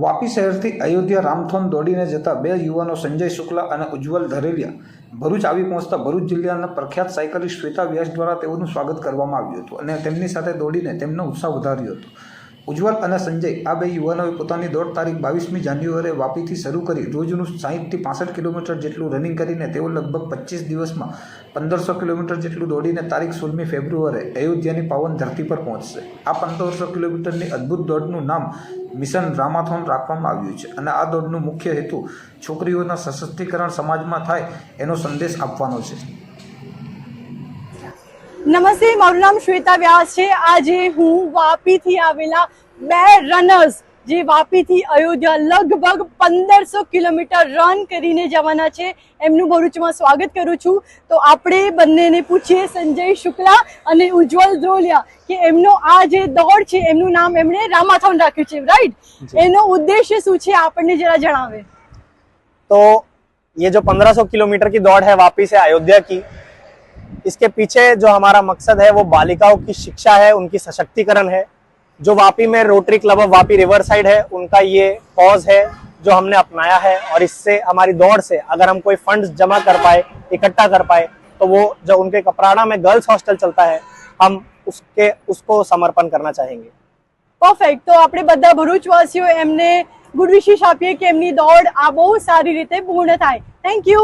વાપી શહેરથી અયોધ્યા રામથોન દોડીને જતા બે યુવાનો સંજય શુક્લા અને ઉજ્જવલ ધરેલિયા ભરૂચ આવી પહોંચતા ભરૂચ જિલ્લાના પ્રખ્યાત સાયકલિસ્ટ શ્વેતા વ્યાસ દ્વારા તેઓનું સ્વાગત કરવામાં આવ્યું હતું અને તેમની સાથે દોડીને તેમનો ઉત્સાહ વધાર્યો હતો. ઉજ્જવલ અને સંજય આ બે યુવાનોએ પોતાની દોડ તારીખ બાવીસમી જાન્યુઆરીએ વાપીથી શરૂ કરી રોજનું સાહીઠથી પાસઠ કિલોમીટર જેટલું રનિંગ કરીને તેઓ લગભગ પચીસ દિવસમાં પંદરસો કિલોમીટર જેટલું દોડીને તારીખ સોળમી ફેબ્રુઆરીએ અયોધ્યાની પાવન ધરતી પર પહોંચશે. આ પંદરસો કિલોમીટરની અદ્ભુત દોડનું નામ મિશન રામાથોન રાખવામાં આવ્યું છે અને આ દોડનું મુખ્ય હેતુ છોકરીઓના સશક્તિકરણ સમાજમાં થાય એનો સંદેશ આપવાનો છે. નમસ્તે મારું નામ શ્વેતા વ્યાસ છે આજે હું વાપીથી આવેલા બે રનર્સ જે વાપીથી અયોધ્યા લગભગ પંદરસો કિલોમીટર રન કરીને જવાના છે એમનું ભરૂચમાં સ્વાગત કરું છું તો આપણે બંનેને પૂછીએ સંજય શુક્લા અને ઉજ્જવલ ધ્રોલિયા કે એમનો આ જે દોડ છે એમનું નામ એમણે રામાથોન રાખ્યું છે રાઈટ એનો ઉદ્દેશ્ય શું છે આપણને જરા જણાવે तो ये जो 1500 किलोमीटर की दौड़ है वापी से अयोध्या की इसके पीछे जो हमारा मकसद है वो बालिकाओं की शिक्षा है उनकी सशक्तिकरण है जो वापी में Rotary club of Vapi river side है उनका ये कॉज है जो हमने अपनाया है और इससे हमारी दौड़ से अगर हम कोई फंड जमा कर पाए इकट्ठा कर पाए तो वो जो उनके कपराड़ा में गर्ल्स हॉस्टल चलता है हम उसके उसको समर्पण करना चाहेंगे પરફેક્ટ તો આપણે બધા ભરૂચવાસીઓ એમને ગુડ વિશેષ આપીએ કે એમની દોડ આ બહુ સારી રીતે પૂર્ણ થાય થેન્ક યુ